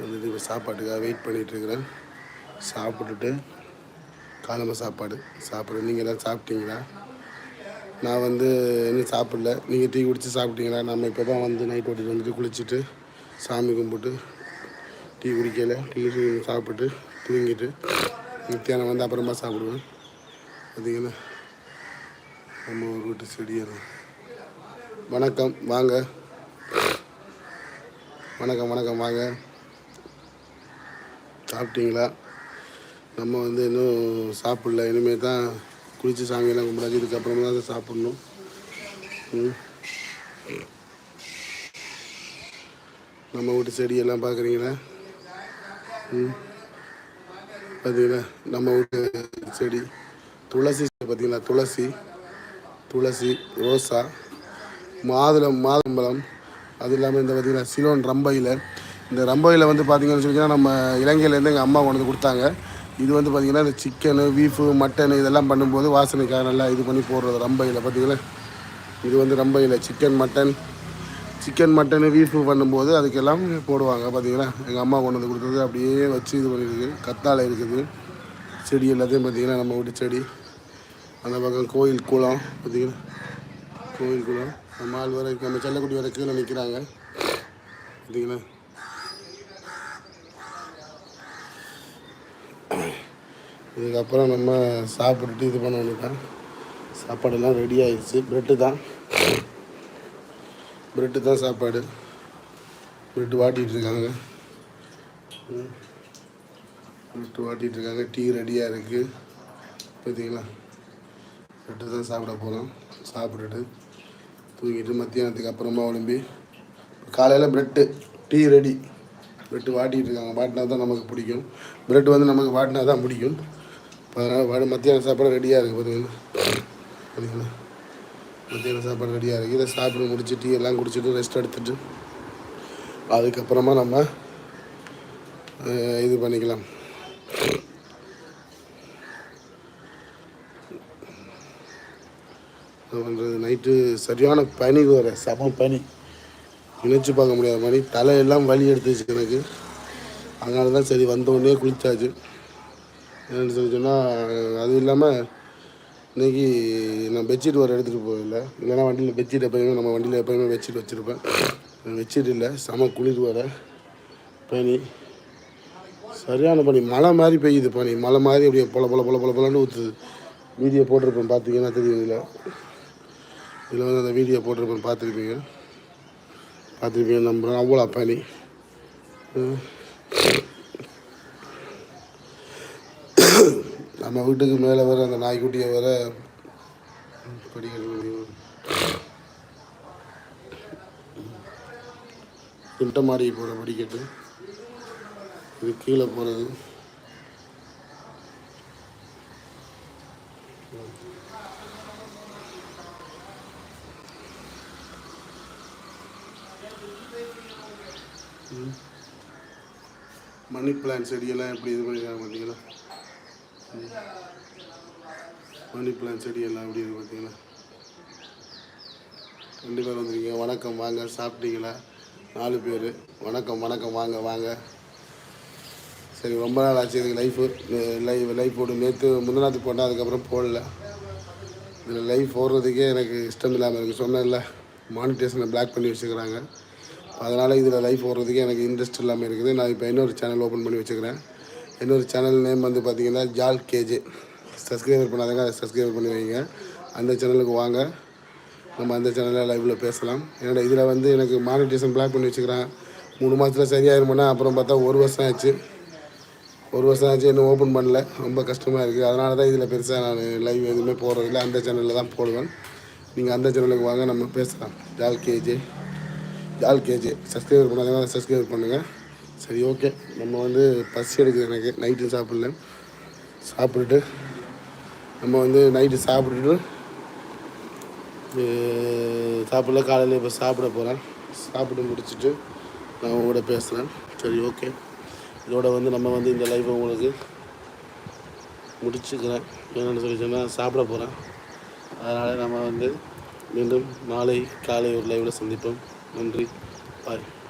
வந்துட்டு இப்போ சாப்பாட்டுக்காக வெயிட் பண்ணிகிட்ருக்கிறேன் சாப்பிட்டுட்டு காலம்ப சாப்பாடு. சாப்பிட்றேன் நீங்கள் எல்லாம் சாப்பிட்டீங்களா? நான் வந்து இன்னும் சாப்பிடல. நீங்கள் டீ குடித்து சாப்பிட்டீங்களா? நம்ம இப்போ தான் வந்து நைட் ஓட்டிட்டு வந்துட்டு குளிச்சுட்டு சாமி கும்பிட்டு டீ குடிக்கல. டீ சாப்பிட்டு தூங்கிட்டு நித்தியானம் வந்து அப்புறமா சாப்பிடுவேன். பார்த்தீங்கன்னா நம்ம ஒரு வீட்டு செடியாக வணக்கம். வாங்க. வணக்கம் வணக்கம். வாங்க. சாப்பிட்டீங்களா? நம்ம வந்து இன்னும் சாப்பிடல. இனிமேல் தான் குளித்து சாமியெல்லாம் கும்பிடாது இதுக்கப்புறமா தான் சாப்பிட்ணும். நம்ம வீட்டு செடியெல்லாம் பார்க்குறீங்களா? ம். பார்த்தீங்களா? நம்ம வீட்டு செடி. துளசி பார்த்தீங்களா? துளசி. துளசி ரோசா மாதுளம் மாதுளம்பழம். அது இல்லாமல் இந்த பார்த்தீங்கன்னா சிலோன் ரம்பையில். இந்த ரம்பையில் வந்து பார்த்தீங்கன்னு சொல்லிங்கன்னா நம்ம இலங்கையிலேருந்து எங்கள் அம்மா கொண்டு வந்து கொடுத்தாங்க. இது வந்து பார்த்திங்கன்னா இந்த சிக்கனு பீஃபு மட்டனு இதெல்லாம் பண்ணும்போது வாசனைக்காக நல்லா இது பண்ணி போடுறது ரம்பையில் பார்த்தீங்கன்னா இது வந்து ரம்பையில் chicken mutton chicken mutton beef பண்ணும்போது அதுக்கெல்லாம் போடுவாங்க பார்த்திங்கன்னா எங்கள் அம்மா கொண்டு வந்து கொடுத்தது அப்படியே வச்சு இது பண்ணியிருக்கு. கத்தாழை இருக்குது. செடி எல்லாத்தையும் பார்த்தீங்கன்னா நம்ம வீட்டு செடி. அந்த பக்கம் கோயில் குளம் பார்த்திங்கன்னா கோயில் குளம் நம்ம ஆள் வரைக்கும் நம்ம செல்லக்குடி வரை கீழே நிற்கிறாங்க பார்த்தீங்களா இதுக்கப்புறம் நம்ம சாப்பிட்டுட்டு இது பண்ண வேண்டியதான் சாப்பாடெல்லாம் ரெடி ஆயிடுச்சு. ப்ரெட்டு தான். ப்ரெட்டு தான் சாப்பாடு. ப்ரெட்டு வாட்டிகிட்டு இருக்காங்க. ப்ரெட்டு வாட்டிகிட்டு இருக்காங்க. டீ ரெடியாக இருக்குது பார்த்தீங்களா ப்ரெட்டு தான் சாப்பிட போகிறோம் சாப்பிட்டுட்டு தூங்கிட்டு மத்தியானத்துக்கு அப்புறமா ஒளிம்பி காலையில் ப்ரெட்டு டீ ரெடி ப்ரெட்டு வாட்டிகிட்டு இருக்காங்க. வாட்டினா தான் நமக்கு பிடிக்கும். ப்ரெட் வந்து நமக்கு வாட்டினா தான் பிடிக்கும். இப்போ அதனால் வாடி மத்தியானம் சாப்பாடு ரெடியாக இருக்குது பார்த்தீங்கன்னா பார்த்தீங்களா மத்தியான சாப்பாடு ரெடியாக இருக்குது இதை சாப்பிட்டு முடிச்சு டீ எல்லாம் குடிச்சிட்டு ரெஸ்ட் எடுத்துட்டு அதுக்கப்புறமா நம்ம இது பண்ணிக்கலாம். என்ன பண்ணுறது நைட்டு சரியான பனி வர சம பனி. நினச்சி பார்க்க முடியாத மாதிரி தலையெல்லாம் வலி எடுத்துச்சு எனக்கு. அதனால தான் சரி வந்தோடனே குளித்தாச்சு என்னென்னு சொல்லி சொன்னால் அது இல்லாமல் இன்றைக்கி நான் பெட்ஷீட் வர எடுத்துகிட்டு போகல. இல்லைன்னா வண்டியில் பெட்ஷீட் எப்பயுமே நம்ம வண்டியில் எப்போயுமே பெட்ஷீட் வச்சுருப்பேன். பெட்ஷீட் இல்லை செம குளிர் வர பனி. சரியான பனி. மழை மாதிரி பெய்யுது பனி. மழை மாதிரி அப்படியே பொல பொல பொல பொல பொலன்னு ஊற்றுது வீடியோ போட்டிருப்பேன் பார்த்தீங்கன்னா தெரியும் இதில் இதில் வந்து அந்த வீடியோ போட்டிருப்பேன் பார்த்துருப்பீங்க. பார்த்துருப்பீங்க நம்புகிறேன் அவ்வளோ பனி. நம்ம வீட்டுக்கு மேலே வர அந்த நாய்க்குட்டியை வர படிக்கிறது திட்ட மாடி போகிற படிக்கட்டு. இது கீழே போகிறது. மணி பிளான் செடியெல்லாம் எப்படி இது பண்ணிருக்காங்க பார்த்தீங்களா? மணி பிளான் செடியெல்லாம் எப்படி இது பார்த்தீங்களா? ரெண்டு பேர் வந்துருக்கீங்க. வணக்கம் வாங்க. சாப்பிட்டீங்களா? நாலு பேர். வணக்கம் வணக்கம். வாங்க வாங்க. சரி ரொம்ப நாள் ஆச்சு இதுக்கு லைஃபு லைவ் லைஃப் போட்டு நேற்று முந்தினாத்து போட்டேன் அதுக்கப்புறம் போடல. இதில் லைஃப் போடுறதுக்கே எனக்கு இஷ்டம் இல்லாமல் இருக்குது சொன்னேன்ல. மானிட்டேஷனை பிளாக் பண்ணி வச்சுக்கிறாங்க. அதனால் இதில் லைவ் போடுறதுக்கே எனக்கு இன்ட்ரெஸ்ட் இல்லாமல் இருக்குது. நான் இப்போ இன்னொரு சேனல் ஓப்பன் பண்ணி வச்சுக்கிறேன். இன்னொரு சேனல் நேம் வந்து பார்த்தீங்கன்னா ஜால் கேஜே சப்ஸ்கிரைபர் பண்ணாதாங்க அதை சப்ஸ்கிரைபர் பண்ணி வைங்க. அந்த சேனலுக்கு வாங்க. நம்ம அந்த சேனலில் லைவில் பேசலாம். என்னோட இதில் வந்து எனக்கு மானிட்டேஷன் பிளாக் பண்ணி வச்சுக்கிறேன். மூணு மாதத்தில் சரியாயிருமோனா அப்புறம் பார்த்தா ஒரு வருஷம் ஆச்சு. ஒரு வருஷம் ஆச்சு இன்னும் ஓப்பன் பண்ணல. ரொம்ப கஷ்டமாக இருக்குது அதனால தான் இதில் பெருசாக நான் லைவ் எதுவுமே போடுறதில்ல. அந்த சேனலில் தான் போடுவேன். நீங்கள் அந்த சேனலுக்கு வாங்க நம்ம பேசலாம். ஜால் கேஜே. ஜால் கேஜே. சப்ஸ்கிரைபர் பண்ணாதவங்க சப்ஸ்கிரைபர் பண்ணுங்கள் சரி ஓகே நம்ம வந்து பசி எடுக்குது எனக்கு. நைட்டு சாப்பிடல. சாப்பிட்டுட்டு நம்ம வந்து நைட்டு சாப்பிட்டுட்டு சாப்பிடல காலையில் இப்போ சாப்பிட போகிறேன் சாப்பிட்டு முடிச்சுட்டு நான் உங்கள்கூட பேசுகிறேன் சரி ஓகே இதோட வந்து நம்ம வந்து இந்த லைஃப்பை உங்களுக்கு முடிச்சுக்கிறேன். என்னென்னு சொல்லி சொன்னால் சாப்பிட போகிறேன் அதனால் நம்ம வந்து மீண்டும் நாளை காலை ஒரு லைவில் சந்திப்போம். நன்றி. பாய்